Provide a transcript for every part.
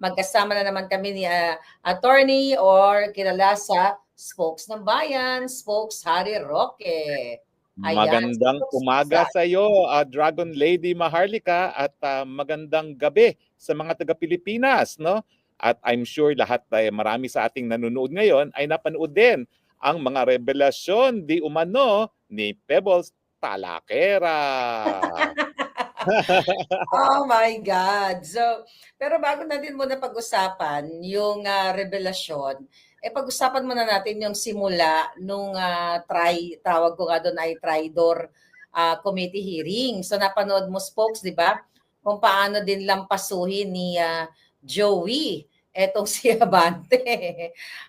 magkasama na naman kami ni ah, attorney or kilala sa Spokes ng Bayan, Spokes Harry Roque. Ayan, Magandang spokes umaga sa- iyo, ah, Dragon Lady Maharlika at ah, magandang gabi sa mga taga Pilipinas, no? At I'm sure lahat ay marami sa ating nanonood ngayon ay napanood din ang mga revelasyon di umano ni Pebbles Talakera. Oh my God. So, pero bago natin muna pag-usapan yung ah, revelasyon, eh pag-usapan muna natin yung simula nung ah, try, tawag ko nga doon ay Tridor ah, committee hearing. So napanood mo spokes, di ba? Kung paano din lampasuhin ni ah, Joey etong si Abante.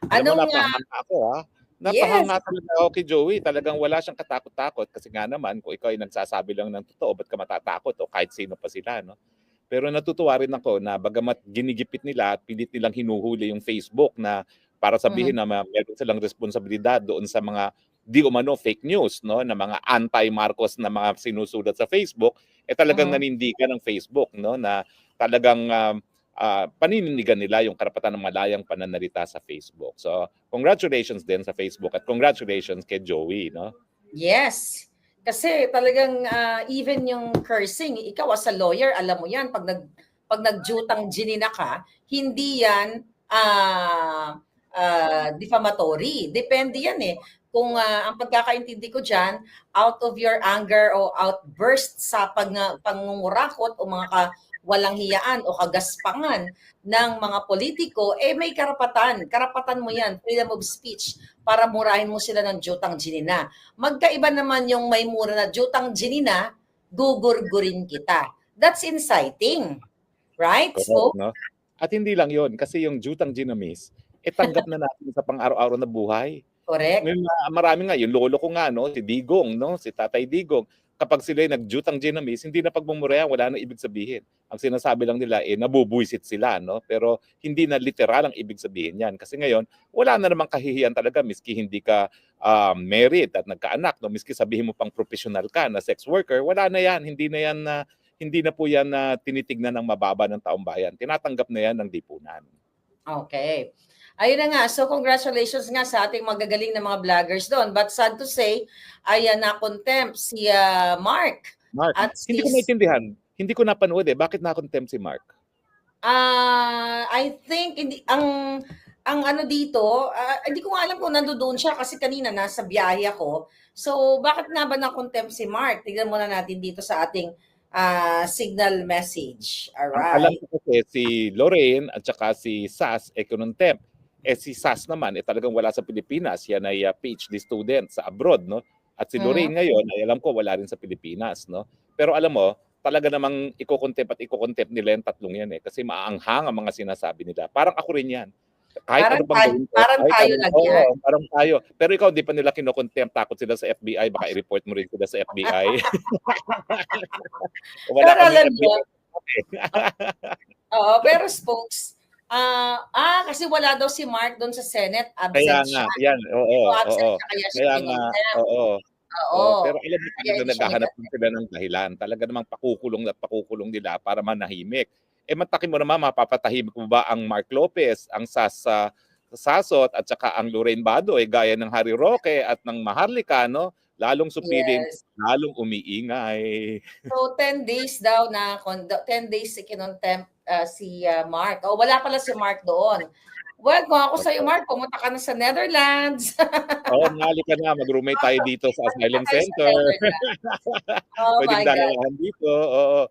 Alam mo, Anong napahanga ako ha. Napahanga talaga ako kay Joey. Talagang wala siyang katakot-takot kasi nga naman kung ikaw ay nagsasabi lang ng totoo, ba't ka matatakot o kahit sino pa sila, no? Pero natutuwa rin ako na bagamat ginigipit nila at pilit nilang hinuhuli yung Facebook na para sabihin na ma- meron silang responsibilidad doon sa mga di umano fake news no na mga anti-Marcos na mga sinusulat sa Facebook eh talagang Mhm. nanindigan ng Facebook no na talagang um, ah, panininigan nila yung karapatan ng malayang pananalita sa Facebook. So, congratulations din sa Facebook at congratulations kay Joey, no? Yes. Kasi talagang ah, even yung cursing, ikaw as a lawyer, alam mo yan, pag, nag, pag nagjutang ginina ka, hindi yan ah, ah, defamatory. Depende yan eh. Kung ah, ang pagkakaintindi ko dyan, out of your anger o outburst sa pag, pangungurakot o mga ka, walang hiyaan o kagaspangan ng mga politiko, eh may karapatan. Karapatan mo yan, freedom of speech, para murahin mo sila ng jutang ginina. Magkaiba naman yung may mura na jutang ginina, gugurgurin kita. That's inciting. Right? So, Correct, no? At hindi lang yon kasi yung jutang ginamis, eh tanggap na natin sa pang-araw-araw na buhay. correct. May marami nga, yung lolo ko nga, no, si Digong, no, si Tatay Digong, kapag sila nagjutang ginamis, hindi na pagmumurayan, wala na ibig sabihin. Ang sinasabi lang nila, eh, nabubuisit sila, no? Pero hindi na literal ang ibig sabihin yan. Kasi ngayon, wala na namang kahihiyan talaga, miski hindi ka um, married at nagkaanak, no? Miski sabihin mo pang professional ka na sex worker, wala na yan. Hindi na yan na hindi na po yan na tinitignan ng mababa ng taong bayan. Tinatanggap na yan ng dipunan. Okay. Ayun na nga. So, congratulations nga sa ating magagaling na mga vloggers doon. But sad to say, ay uh, na-contempt si ah, Mark. Mark, At hindi ko si- maintindihan. Hindi ko napanood eh. Bakit na-contempt si Mark? Ah, I think hindi ang ang ano dito, ah, hindi ko nga alam kung nandoon siya kasi kanina nasa biyahe ako. So, bakit nga ba na-contempt si Mark? Tignan muna natin dito sa ating ah, signal message. Ang alam Alright. ko kasi si Lorraine at saka si Sas eh kinontempt. Eh si Sas naman eh talagang wala sa Pilipinas. Yan ay uh, PhD student sa abroad, no? At si. Lorraine ngayon ay alam ko wala rin sa Pilipinas, no? Pero alam mo, talaga namang iko-contempt at iko-contempt nila yung tatlong yan eh kasi maaanghang ang mga sinasabi nila. Parang ako rin yan. Kahit Parang ano bang tayo- ko, parang kahit tayo ano- lang oo, yan. parang tayo. Pero ikaw, di pa nila kinokontempt. Takot sila sa FBI. Baka i-report mo rin sila sa FBI. Wala Pero alam FBI. niyo, oo, pero spokes, ah, ah, kasi wala daw si Mark doon sa Senate, Kaya absent nga, siya. yan, oo, So, absent oo. siya, kaya Kaya nga, oo. Oo. oo. Pero alam mo Kaya hindi siya naghahanap sila ng dahilan. Talaga namang pakukulong at pakukulong nila para manahimik. Eh matakin mo naman, mapapatahimik mo ba ang Mark Lopez, ang Sasa Sasot at saka ang Lorraine Badoy gaya ng Harry Roque at ng Maharlika, no? Lalong supiling, Yes. lalong umiingay. So 10 days daw na kon- 10 days si kinontempt ah, si ah, Mark. Oh, wala pala si Mark doon. Well, kung ako sa iyo Mark, pumunta ka na sa Netherlands. Oo, ngali ka na, mag-roommate tayo dito sa Asylum Center. Oh Pwedeng dalahan dito, oo.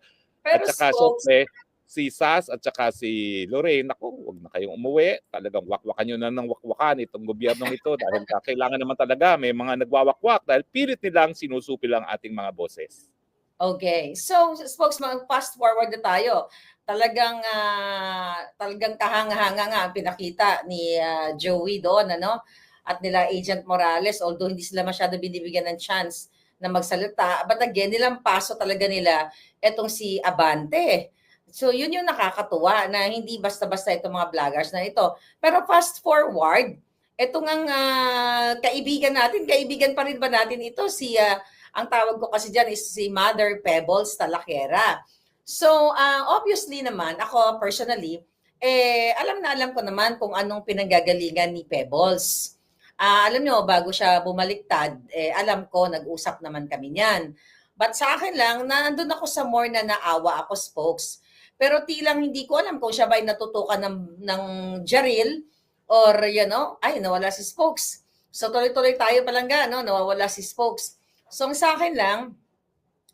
Pero at saka spokes, syempre, si Sas at saka si Lorraine, naku, huwag na kayong umuwi. Talagang wakwakan nyo na ng wakwakan itong gobyernong ito dahil ka- kailangan naman talaga may mga nagwawakwak dahil pilit nilang sinusupil ang ating mga boses. Okay. So, spokesman, fast forward na tayo. Talagang ah, talagang kahanga-hanga nga ang pinakita ni ah, Joey doon, ano? At nila Agent Morales, although hindi sila masyado binibigyan ng chance na magsalita. But again, nilang paso talaga nila etong si Abante. So, yun yung nakakatuwa na hindi basta-basta itong mga vloggers na ito. Pero fast forward, ito ngang ah, kaibigan natin, kaibigan pa rin ba natin ito si ah, ang tawag ko kasi dyan is si Mother Pebbles Talakera. So, ah, obviously naman, ako personally, eh, alam na alam ko naman kung anong pinanggagalingan ni Pebbles. Ah, alam nyo, bago siya bumaliktad, eh, alam ko, nag-usap naman kami niyan. But sa akin lang, na nandun ako sa more na naawa ako, spokes. Pero tilang hindi ko alam kung siya ba ay natutukan ng, ng Jaril or, you know, ay, nawala si spokes. So, tuloy-tuloy tayo palangga, no? Nawawala si spokes. So, ang sa akin lang,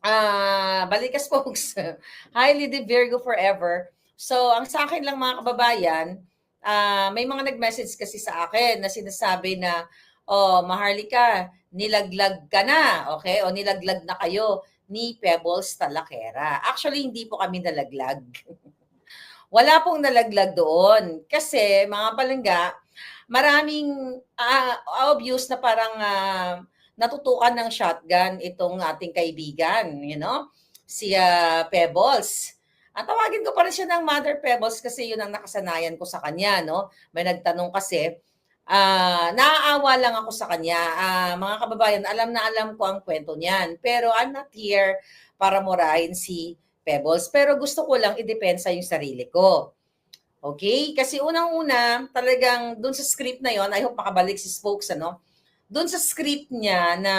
ah, balik ka spokes. Highly the Virgo forever. So, ang sa akin lang mga kababayan, ah, may mga nag-message kasi sa akin na sinasabi na, oh, Maharlika, nilaglag ka na, okay? O nilaglag na kayo ni Pebbles Talakera. Actually, hindi po kami nalaglag. Wala pong nalaglag doon. Kasi, mga palangga, maraming ah, obvious na parang ah, natutukan ng shotgun itong ating kaibigan, you know, si ah, Pebbles. At tawagin ko pa rin siya ng Mother Pebbles kasi yun ang nakasanayan ko sa kanya, no? May nagtanong kasi, ah naaawa lang ako sa kanya. Ah, mga kababayan, alam na alam ko ang kwento niyan. Pero I'm not here para murahin si Pebbles. Pero gusto ko lang idepensa yung sarili ko. Okay? Kasi unang-una, talagang dun sa script na yon, I hope makabalik si Spokes, ano? Doon sa script niya na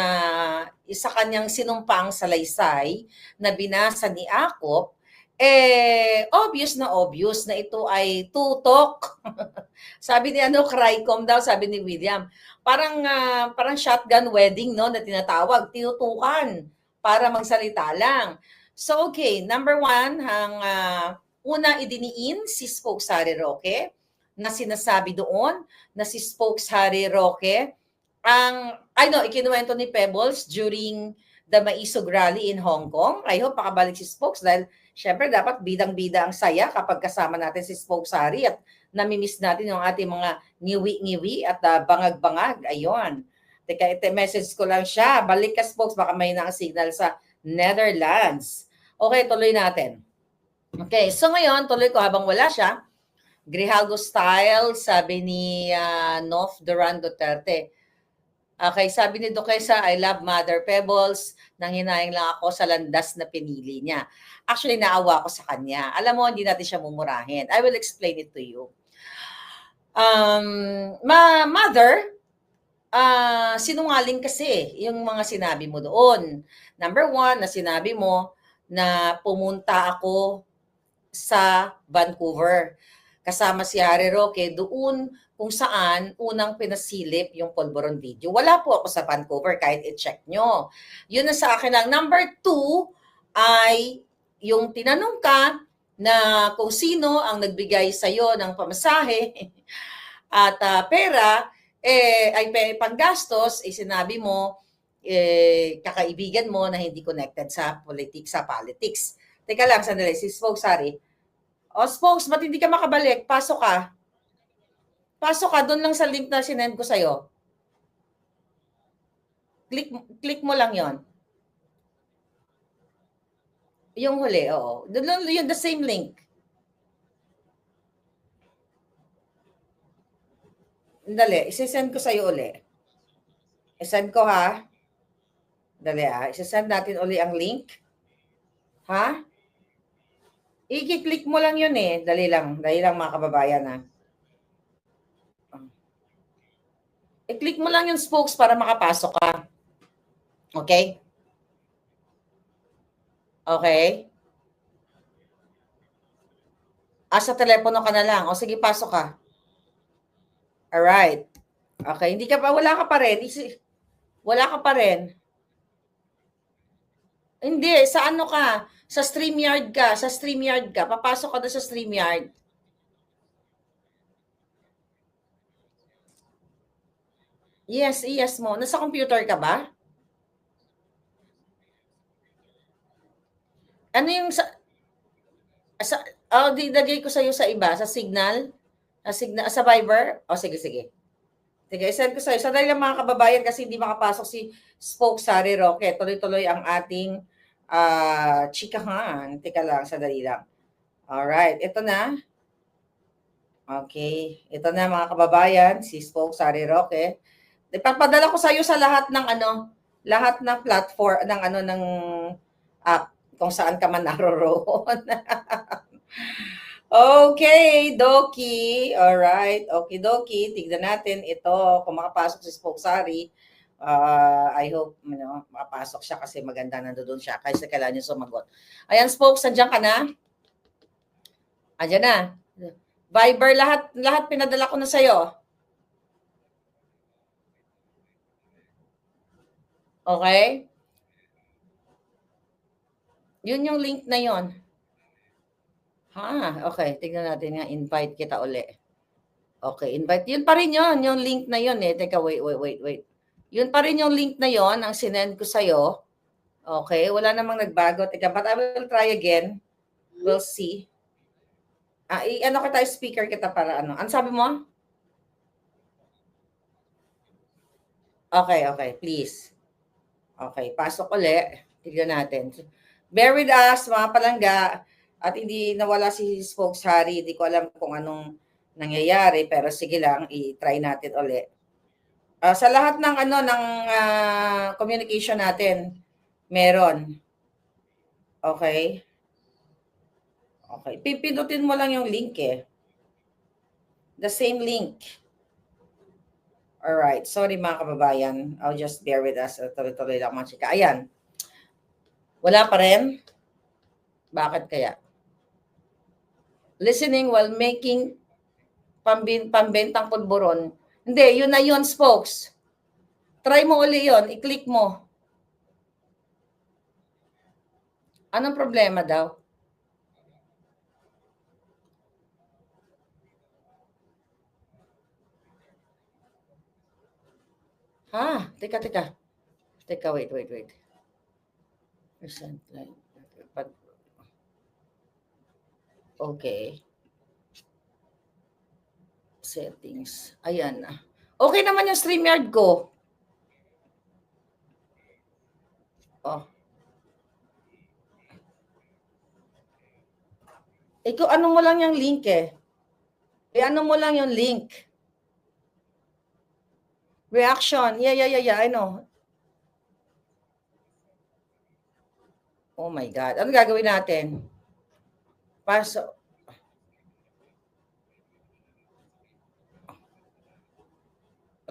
isa kanyang sinumpang salaysay na binasa ni Akop, eh, obvious na obvious na ito ay tutok. sabi ni ano, Crycom daw, sabi ni William. Parang, ah, parang shotgun wedding, no, na tinatawag, tinutukan para magsalita lang. So, okay, number one, ang ah, una idiniin si Spokes Harry Roque na sinasabi doon na si Spokes Harry Roque ang, I know, ikinuwento ni Pebbles during the Maisog Rally in Hong Kong. I hope makabalik si Spokes dahil syempre dapat bidang-bida ang saya kapag kasama natin si Spokes Harry at namimiss natin yung ating mga ngiwi-ngiwi at ah, bangag-bangag. Ayun. Teka, ite message ko lang siya. Balik ka, Spokes. Baka may na ang signal sa Netherlands. Okay, tuloy natin. Okay, so ngayon, tuloy ko habang wala siya. Grijaldo style, sabi ni ah, Nof Duran Duterte. Okay, sabi ni Duquesa, I love Mother Pebbles. Nanghinayang lang ako sa landas na pinili niya. Actually, naawa ako sa kanya. Alam mo, hindi natin siya mumurahin. I will explain it to you. Um, ma mother, ah sinungaling kasi yung mga sinabi mo doon. Number one, na sinabi mo na pumunta ako sa Vancouver. Kasama si Harry Roque doon kung saan unang pinasilip yung Polvoron video. Wala po ako sa Vancouver kahit i-check nyo. Yun na sa akin lang. Number two ay yung tinanong ka na kung sino ang nagbigay sa'yo ng pamasahe at ah, pera, eh, ay panggastos, eh, sinabi mo, eh, kakaibigan mo na hindi connected sa politics, sa politics. Teka lang, sandali, si Spokes, sorry. O, Spokes, ba't hindi ka makabalik? Pasok ka. Pasok ka, doon lang sa link na sinend ko sa'yo. Click, click mo lang yon. Yung huli, oo. Doon lang yun, the same link. Dali, isisend ko sa'yo uli. Isend ko ha. Dali ah, isisend natin uli ang link. Ha? I-click mo lang yun eh. Dali lang. Dali lang mga kababayan ha. I-click mo lang yung spokes para makapasok ka. Okay? Okay? Ah, sa telepono ka na lang. O sige, pasok ka. Alright. Okay, hindi ka pa, wala ka pa rin. Wala ka pa rin. Hindi, sa ano ka? Sa StreamYard ka. Sa StreamYard ka. Papasok ka na sa StreamYard. Yes, yes mo. Nasa computer ka ba? Ano yung sa... sa oh, dinagay ko sa'yo sa iba, sa Signal? Sa, signal, sa Viber? O, sige, sige. Sige, isend ko sa'yo. Sandali lang mga kababayan kasi hindi makapasok si Spoke Sari Roque. Tuloy-tuloy ang ating ah chikahan. Teka lang, sandali lang. Alright, ito na. Okay, ito na mga kababayan, si Spoke Sari Roque. Ipapadala ko sa iyo sa lahat ng ano, lahat ng platform ng ano ng app kung saan ka man naroroon. Okay, Doki. Alright. Okay, Doki. Tignan natin ito. Kung makapasok si Spokesari, uh, I hope you know, makapasok siya kasi maganda nandoon siya. Kaysa kailangan niya sumagot. Ayan, Spokes, andyan ka na? Andyan na. Viber, lahat, lahat pinadala ko na sa'yo. Okay? Yun yung link na yon. Ha, okay. Tignan natin nga. Invite kita uli. Okay, invite. Yun pa rin yun. Yung link na yun eh. Teka, wait, wait, wait, wait. Yun pa rin yung link na yon ang sinend ko sa'yo. Okay, wala namang nagbago. Teka, but I will try again. We'll see. Ah, i- ano kita, speaker kita para ano. Ano sabi mo? Okay, okay, please. Okay, pasok uli. Tignan natin. Bear with us, mga palangga. At hindi nawala si Spokes Harry. Hindi ko alam kung anong nangyayari. Pero sige lang, i-try natin uli. Ah, sa lahat ng ano ng ah, communication natin, meron. Okay? Okay. Pipindutin mo lang yung link eh. The same link. Alright. Sorry mga kababayan. I'll just bear with us. Tuloy-tuloy lang mga chika. Ayan. Wala pa rin? Bakit kaya? Listening while making pambin, pambentang pulburon. Hindi, yun na yun, spokes. Try mo uli yun. I-click mo. Anong problema daw? Ha? Teka, teka. Teka, wait, wait, wait. Percent line. Okay. Settings. Ayan na. Okay naman yung StreamYard ko. Oh. Ikaw, ano mo lang yung link eh. Eh, ano mo lang yung link. Reaction. Yeah, yeah, yeah, yeah. I know. Oh my God. Ano gagawin natin? Paso.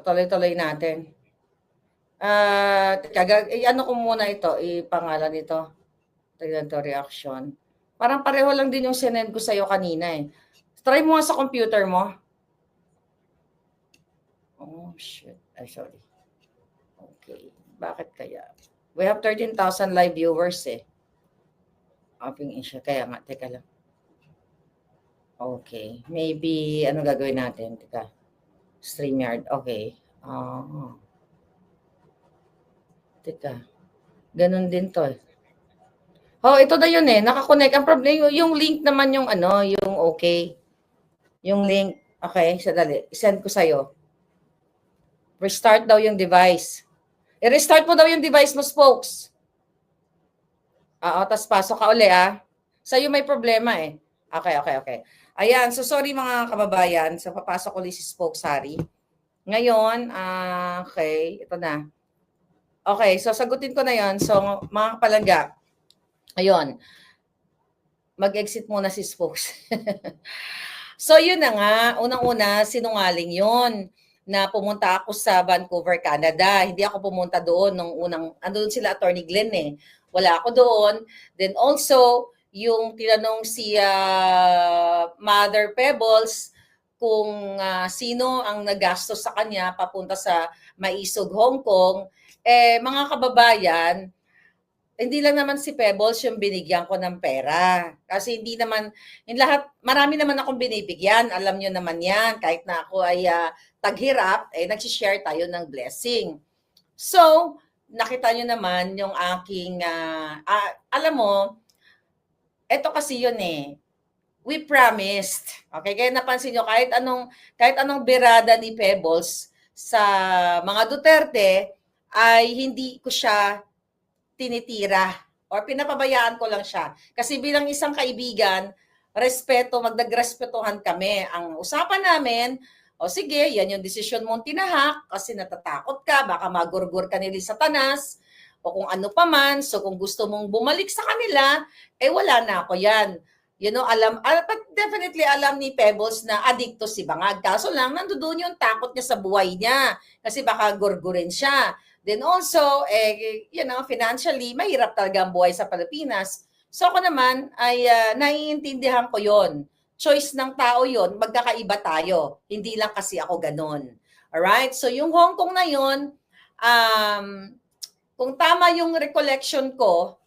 Tuloy-tuloy natin. Ah, teka, eh, ano ko muna ito, ipangalan ito. Tignan to reaction. Parang pareho lang din yung sinend ko sa'yo kanina eh. Try mo nga sa computer mo. Oh, shit. Ay, sorry. Okay. Bakit kaya? We have 13,000 live viewers eh. In siya. Kaya nga, teka lang. Okay. Maybe, ano gagawin natin? Teka. StreamYard. Okay. Ah. Teka. Ganon din to. Oh, ito na yun eh. Nakakonect. Ang problem, yung link naman yung ano, yung okay. Yung link. Okay, sadali. Send ko sa'yo. Restart daw yung device. I-restart mo daw yung device mo, spokes. Oo, tas pasok ka uli ah. Sa'yo may problema eh. Okay, okay, okay. Ayan, so sorry mga kababayan. So papasok ulit si Spokes Harry. Ngayon, ah, okay, ito na. Okay, so sagutin ko na yon. So mga kapalangga, ayun, mag-exit muna si Spokes. so yun na nga, unang-una, sinungaling yon na pumunta ako sa Vancouver, Canada. Hindi ako pumunta doon nung unang, andun sila Attorney Glenn eh. Wala ako doon. Then also, yung tinanong si ah, Mother Pebbles kung ah, sino ang nagastos sa kanya papunta sa Maisog, Hong Kong, eh mga kababayan, hindi lang naman si Pebbles yung binigyan ko ng pera. Kasi hindi naman, in lahat, marami naman akong binibigyan. Alam nyo naman yan. Kahit na ako ay ah, taghirap, eh nagsishare tayo ng blessing. So, nakita nyo naman yung aking, ah, ah, alam mo, eto kasi yun eh. We promised. Okay, kaya napansin nyo, kahit anong, kahit anong birada ni Pebbles sa mga Duterte, ay hindi ko siya tinitira or pinapabayaan ko lang siya. Kasi bilang isang kaibigan, respeto, magdagrespetuhan kami. Ang usapan namin, o sige, yan yung desisyon mong tinahak kasi natatakot ka, baka magurgur ka nila sa tanas, o kung ano pa man. So kung gusto mong bumalik sa kanila, eh wala na ako yan. You know, alam, ah, but definitely alam ni Pebbles na adikto si Bangag. Kaso lang, nandoon yung takot niya sa buhay niya. Kasi baka gurgurin siya. Then also, eh, you know, financially, mahirap talaga ang buhay sa Pilipinas. So ako naman, ay ah, naiintindihan ko yon Choice ng tao yon magkakaiba tayo. Hindi lang kasi ako ganon. Alright? So yung Hong Kong na yon um, kung tama yung recollection ko,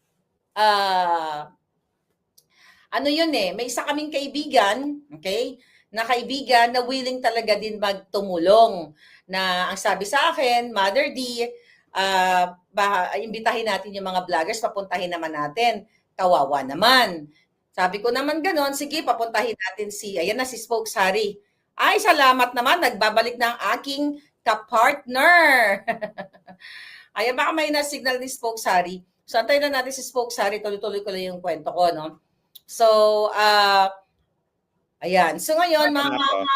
ah, ano yun eh, may isa kaming kaibigan, okay, na kaibigan na willing talaga din magtumulong. Na ang sabi sa akin, Mother D, ba, imbitahin natin yung mga vloggers, papuntahin naman natin. Kawawa naman. Sabi ko naman ganon, sige, papuntahin natin si, ayan na si Spokes Harry. Ay, salamat naman, nagbabalik na ang aking kapartner. ayan, baka may na-signal ni Spokes Harry. So, antayin na natin si Spokes Harry, tuloy-tuloy ko lang yung kwento ko, no? So, ah, ayan. So, ngayon, mga, mga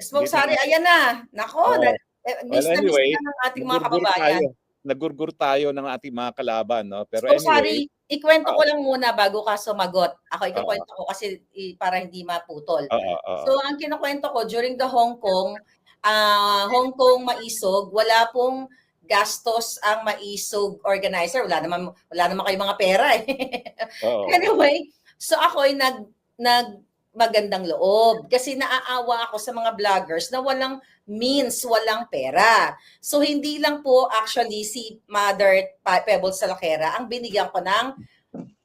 Dito Harry, ayan na. Nako, Oo. nag, eh, miss Well, na miss anyway, na ng ating mga kababayan. tayo. Nagurgur tayo ng ating mga kalaban, no? Pero sorry, anyway, ikwento ko Oo. lang muna bago ka sumagot. Ako, ikukwento ko kasi para hindi maputol. oo, oo. So, ang kinukwento ko, during the Hong Kong, ah Hong Kong Maisog, wala pong gastos ang Maisog organizer. Wala naman, wala naman kayo mga pera eh. anyway, so ako ay nag, nag magandang loob kasi naaawa ako sa mga vloggers na walang means, walang pera. So hindi lang po actually si Mother Pebbles Salakera ang binigyan ko ng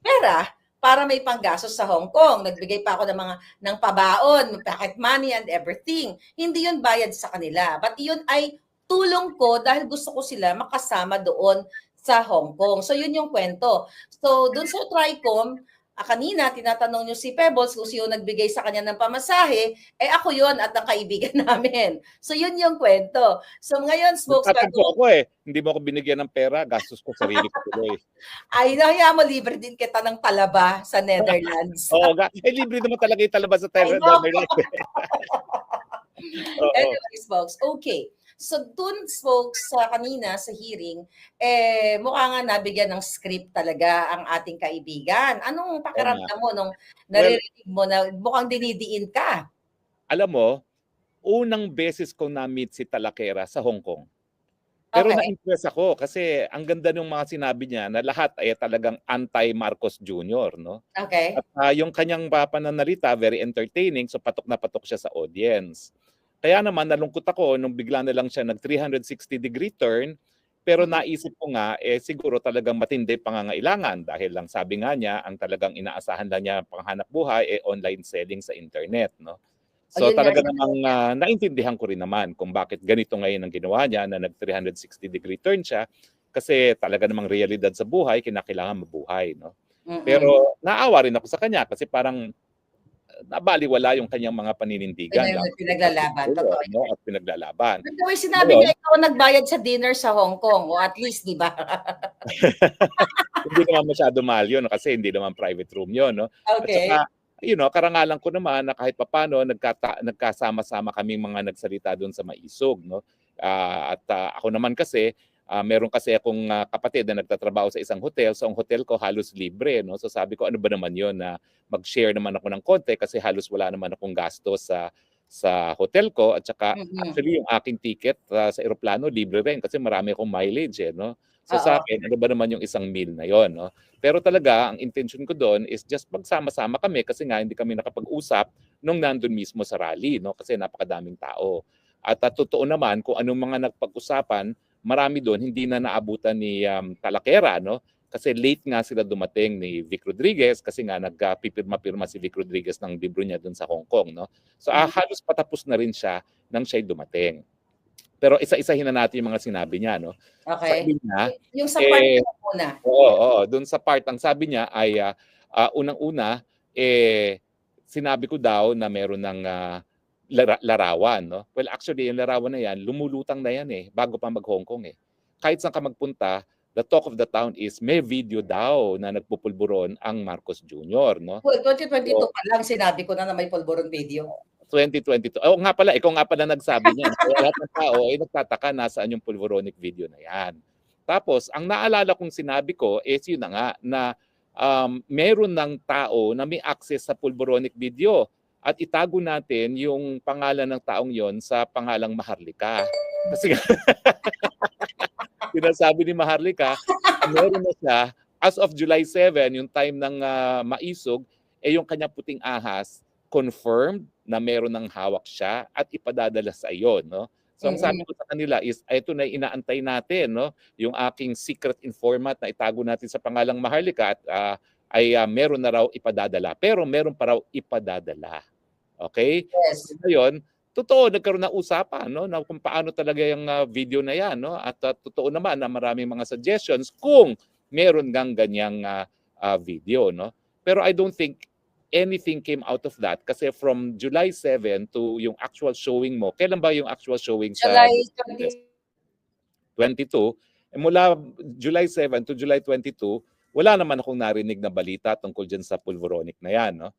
pera para may panggastos sa Hong Kong. Nagbigay pa ako ng mga ng pabaon, pocket money and everything. Hindi 'yun bayad sa kanila, but 'yun ay tulong ko dahil gusto ko sila makasama doon sa Hong Kong. So 'yun yung kwento. So doon sa Tricom, ah, kanina tinatanong niyo si Pebbles kung sino nagbigay sa kanya ng pamasahe, eh ako 'yon at ang kaibigan namin. So 'yun yung kwento. So ngayon spokesperson Nagtatampo ako eh. Hindi mo ako binigyan ng pera, gastos ko sarili ko tuloy. ay nahaya mo libre din kita ng talaba sa Netherlands. Oo. Eh, libre naman talaga yung talabas sa know. Oo. Anyways, folks, okay. So dun folks sa kanina sa hearing, eh mukha nga nabigyan ng script talaga ang ating kaibigan. Anong pakiramdam mo nung naririnig mo na mukhang dinidiin ka? Alam mo, unang beses ko na-meet si Talakera sa Hong Kong. Pero Okay. na-impress ako kasi ang ganda ng mga sinabi niya na lahat ay talagang anti-Marcos Jr., no? Okay. At ah, yung kanyang pa- pananalita, very entertaining, so patok na patok siya sa audience. Kaya naman nalungkot ako nung bigla na lang siya nag 360 degree turn, pero Mhm. naisip ko nga eh siguro talagang matindi pangangailangan dahil lang sabi nga niya ang talagang inaasahan lang niya panghanap buhay eh online selling sa internet, no. So Ayun talaga rin. namang ah, naintindihan ko rin naman kung bakit ganito ngayon ang ginawa niya na nag 360 degree turn siya kasi talaga namang realidad sa buhay kinakailangan mabuhay, no. Mm-mm. Pero naawa rin ako sa kanya kasi parang uh, nabaliwala yung kanyang mga paninindigan. Lalo- pinaglalaban, totoo no? At pinaglalaban. By the way, sinabi niya ikaw ang nagbayad sa dinner sa Hong Kong. O at least, di ba? hindi naman masyado mahal yun kasi hindi naman private room yun. No? At okay. saka, you know, karangalan ko naman na kahit papano nagkata, nagkasama-sama kaming mga nagsalita doon sa Maisog. No? Ah, at ah, ako naman kasi, ah, meron kasi akong ah, kapatid na nagtatrabaho sa isang hotel. So ang hotel ko halos libre. No? So sabi ko, ano ba naman yun na mag-share naman ako ng konti kasi halos wala naman akong gasto sa sa hotel ko at saka Mhm. actually yung aking ticket ah, sa eroplano libre rin kasi marami akong mileage eh no. So Oo. sa akin ano ba naman yung isang meal na yon no. Pero talaga ang intention ko doon is just magsama-sama kami kasi nga hindi kami nakapag-usap nung nandun mismo sa rally no kasi napakadaming tao. At ah, totoo naman kung anong mga nagpag-usapan, marami doon hindi na naabutan ni um, Talakera no kasi late nga sila dumating ni Vic Rodriguez kasi nga nagpipirma-pirma si Vic Rodriguez ng libro niya doon sa Hong Kong no. So ah, Mhm. halos patapos na rin siya nang siya'y dumating. Pero isa-isahin na natin yung mga sinabi niya no. Okay. Sabi niya, Yung sa part eh, muna. Oo, oo. Doon sa part, ang sabi niya ay ah, ah, unang-una, eh, sinabi ko daw na meron ng ah, lara- larawan. No? Well, actually, yung larawan na yan, lumulutang na yan eh, bago pa mag-Hong Kong eh. Kahit saan ka magpunta, the talk of the town is may video daw na nagpupulburon ang Marcos Jr. No? Well, 2022 Oo. pa lang sinabi ko na na may polvoron video. 2022. Oh, nga pala, ikaw nga pala nagsabi niyan. Kaya lahat ng tao ay nagtataka nasaan yung pulveronic video na yan. Tapos, ang naalala kong sinabi ko is yun na nga na um, meron ng tao na may access sa pulboronic video at itago natin yung pangalan ng taong yon sa pangalang Maharlika. Kasi sinasabi ni Maharlika, meron na siya as of July 7, yung time ng ah, maisog, eh yung kanya puting ahas confirmed na meron ng hawak siya at ipadadala sa iyo, no? So ang sabi ko sa kanila is ito na inaantay natin, no? Yung aking secret informant na itago natin sa pangalang Maharlika at ah, ay ah, meron na raw ipadadala. Pero meron pa raw ipadadala. Okay? Yes. Ngayon, totoo nagkaroon ng usapan no na kung paano talaga yung ah, video na yan no at ah, totoo naman na maraming mga suggestions kung meron gang ganyang ah, ah, video no pero I don't think anything came out of that kasi from July 7 to yung actual showing mo kailan ba yung actual showing sa July 20. 22 eh, mula July 7 to July 22 wala naman akong narinig na balita tungkol dyan sa pulveronic na yan no